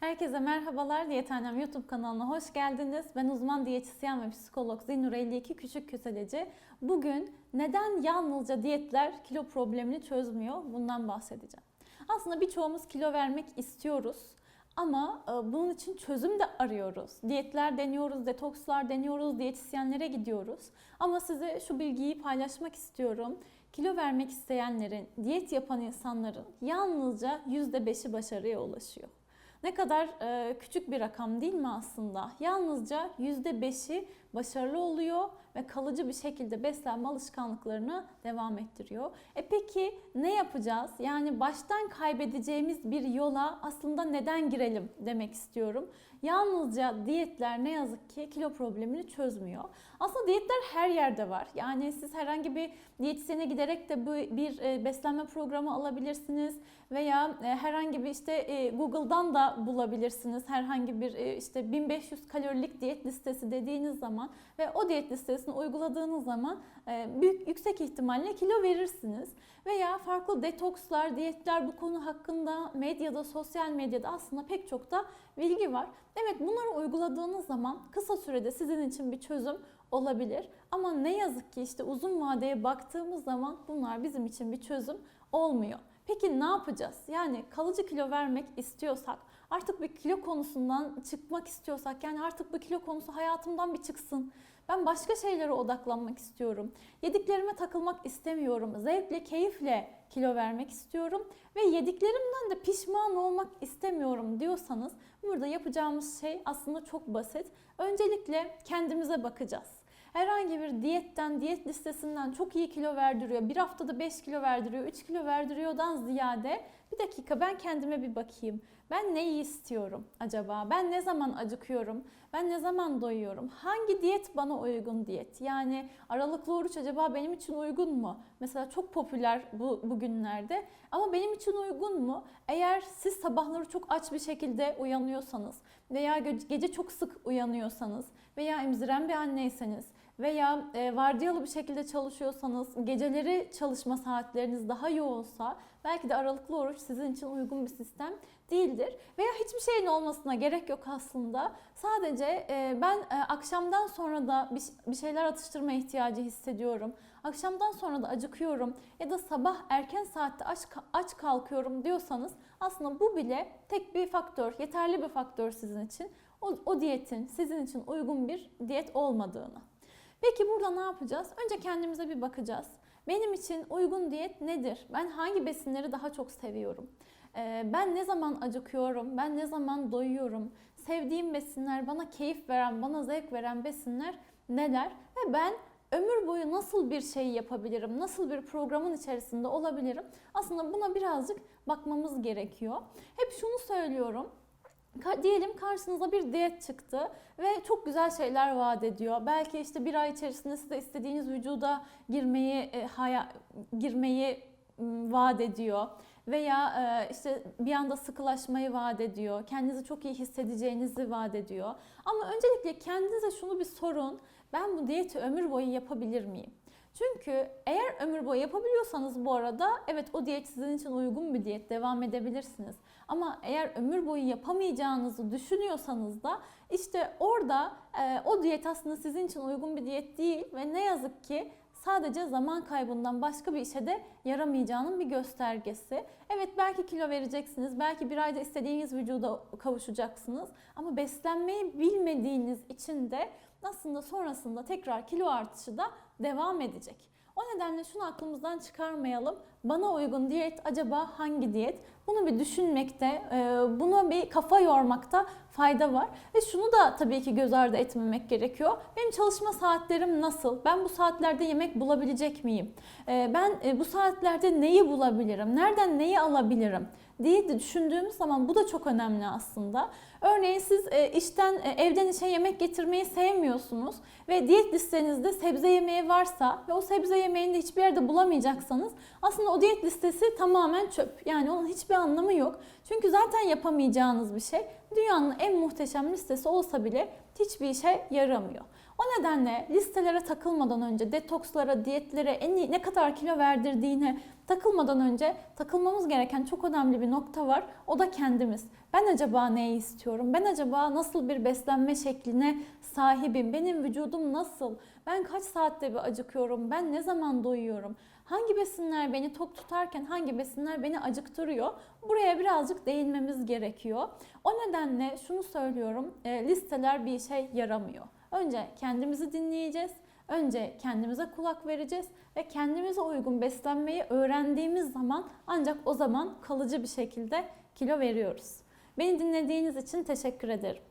Herkese merhabalar. Diyetanem YouTube kanalına hoş geldiniz. Ben uzman diyetisyen ve psikolog Zinur 52 Küçük Köseleci. Bugün neden yalnızca diyetler kilo problemini çözmüyor? Bundan bahsedeceğim. Aslında birçoğumuz kilo vermek istiyoruz. Ama e, bunun için çözüm de arıyoruz. Diyetler deniyoruz, detokslar deniyoruz, diyetisyenlere gidiyoruz. Ama size şu bilgiyi paylaşmak istiyorum. Kilo vermek isteyenlerin, diyet yapan insanların yalnızca %5'i başarıya ulaşıyor. Ne kadar küçük bir rakam değil mi aslında? Yalnızca %5'i başarılı oluyor ve kalıcı bir şekilde beslenme alışkanlıklarını devam ettiriyor. E peki ne yapacağız? Yani baştan kaybedeceğimiz bir yola aslında neden girelim demek istiyorum. Yalnızca diyetler ne yazık ki kilo problemini çözmüyor. Aslında diyetler her yerde var. Yani siz herhangi bir diyetisyene giderek de bir e, beslenme programı alabilirsiniz veya e, herhangi bir işte e, Google'dan da bulabilirsiniz. Herhangi bir işte 1500 kalorilik diyet listesi dediğiniz zaman ve o diyet listesini uyguladığınız zaman büyük yüksek ihtimalle kilo verirsiniz. Veya farklı detokslar, diyetler bu konu hakkında medyada, sosyal medyada aslında pek çok da bilgi var. Evet bunları uyguladığınız zaman kısa sürede sizin için bir çözüm olabilir. Ama ne yazık ki işte uzun vadeye baktığımız zaman bunlar bizim için bir çözüm olmuyor. Peki ne yapacağız? Yani kalıcı kilo vermek istiyorsak, artık bir kilo konusundan çıkmak istiyorsak, yani artık bu kilo konusu hayatımdan bir çıksın. Ben başka şeylere odaklanmak istiyorum. Yediklerime takılmak istemiyorum. Zevkle, keyifle kilo vermek istiyorum ve yediklerimden de pişman olmak istemiyorum diyorsanız burada yapacağımız şey aslında çok basit. Öncelikle kendimize bakacağız herhangi bir diyetten, diyet listesinden çok iyi kilo verdiriyor, bir haftada 5 kilo verdiriyor, 3 kilo verdiriyordan ziyade bir dakika ben kendime bir bakayım. Ben neyi istiyorum acaba? Ben ne zaman acıkıyorum? Ben ne zaman doyuyorum? Hangi diyet bana uygun diyet? Yani aralıklı oruç acaba benim için uygun mu? Mesela çok popüler bu bugünlerde ama benim için uygun mu? Eğer siz sabahları çok aç bir şekilde uyanıyorsanız veya gece çok sık uyanıyorsanız veya emziren bir anneyseniz veya e, vardiyalı bir şekilde çalışıyorsanız, geceleri çalışma saatleriniz daha yoğunsa belki de aralıklı oruç sizin için uygun bir sistem değildir. Veya hiçbir şeyin olmasına gerek yok aslında. Sadece e, ben e, akşamdan sonra da bir, bir şeyler atıştırma ihtiyacı hissediyorum. Akşamdan sonra da acıkıyorum ya da sabah erken saatte aç, aç kalkıyorum diyorsanız aslında bu bile tek bir faktör, yeterli bir faktör sizin için. O, o diyetin sizin için uygun bir diyet olmadığını. Peki burada ne yapacağız? Önce kendimize bir bakacağız. Benim için uygun diyet nedir? Ben hangi besinleri daha çok seviyorum? Ee, ben ne zaman acıkıyorum? Ben ne zaman doyuyorum? Sevdiğim besinler, bana keyif veren, bana zevk veren besinler neler? Ve ben ömür boyu nasıl bir şey yapabilirim? Nasıl bir programın içerisinde olabilirim? Aslında buna birazcık bakmamız gerekiyor. Hep şunu söylüyorum diyelim karşınıza bir diyet çıktı ve çok güzel şeyler vaat ediyor. Belki işte bir ay içerisinde size istediğiniz vücuda girmeyi e, haya, girmeyi vaat ediyor veya e, işte bir anda sıkılaşmayı vaat ediyor. Kendinizi çok iyi hissedeceğinizi vaat ediyor. Ama öncelikle kendinize şunu bir sorun. Ben bu diyeti ömür boyu yapabilir miyim? Çünkü eğer ömür boyu yapabiliyorsanız bu arada evet o diyet sizin için uygun bir diyet devam edebilirsiniz. Ama eğer ömür boyu yapamayacağınızı düşünüyorsanız da işte orada e, o diyet aslında sizin için uygun bir diyet değil ve ne yazık ki sadece zaman kaybından başka bir işe de yaramayacağının bir göstergesi. Evet belki kilo vereceksiniz, belki bir ayda istediğiniz vücuda kavuşacaksınız ama beslenmeyi bilmediğiniz için de aslında sonrasında tekrar kilo artışı da devam edecek. O nedenle şunu aklımızdan çıkarmayalım. Bana uygun diyet acaba hangi diyet? Bunu bir düşünmekte, e, buna bir kafa yormakta fayda var. Ve şunu da tabii ki göz ardı etmemek gerekiyor. Benim çalışma saatlerim nasıl? Ben bu saatlerde yemek bulabilecek miyim? E, ben e, bu saatlerde neyi bulabilirim? Nereden neyi alabilirim? Diye düşündüğümüz zaman bu da çok önemli aslında. Örneğin siz işten evden işe yemek getirmeyi sevmiyorsunuz ve diyet listenizde sebze yemeği varsa ve o sebze yemeğini de hiçbir yerde bulamayacaksanız aslında o diyet listesi tamamen çöp. Yani onun hiçbir anlamı yok. Çünkü zaten yapamayacağınız bir şey dünyanın en muhteşem listesi olsa bile hiçbir işe yaramıyor. O nedenle listelere takılmadan önce, detokslara, diyetlere, en iyi, ne kadar kilo verdirdiğine takılmadan önce takılmamız gereken çok önemli bir nokta var. O da kendimiz. Ben acaba neyi istiyorum? Ben acaba nasıl bir beslenme şekline sahibim? Benim vücudum nasıl? Ben kaç saatte bir acıkıyorum? Ben ne zaman doyuyorum? Hangi besinler beni tok tutarken hangi besinler beni acıktırıyor? Buraya birazcık değinmemiz gerekiyor. O nedenle şunu söylüyorum. e, listeler bir işe yaramıyor. Önce kendimizi dinleyeceğiz. Önce kendimize kulak vereceğiz ve kendimize uygun beslenmeyi öğrendiğimiz zaman ancak o zaman kalıcı bir şekilde kilo veriyoruz. Beni dinlediğiniz için teşekkür ederim.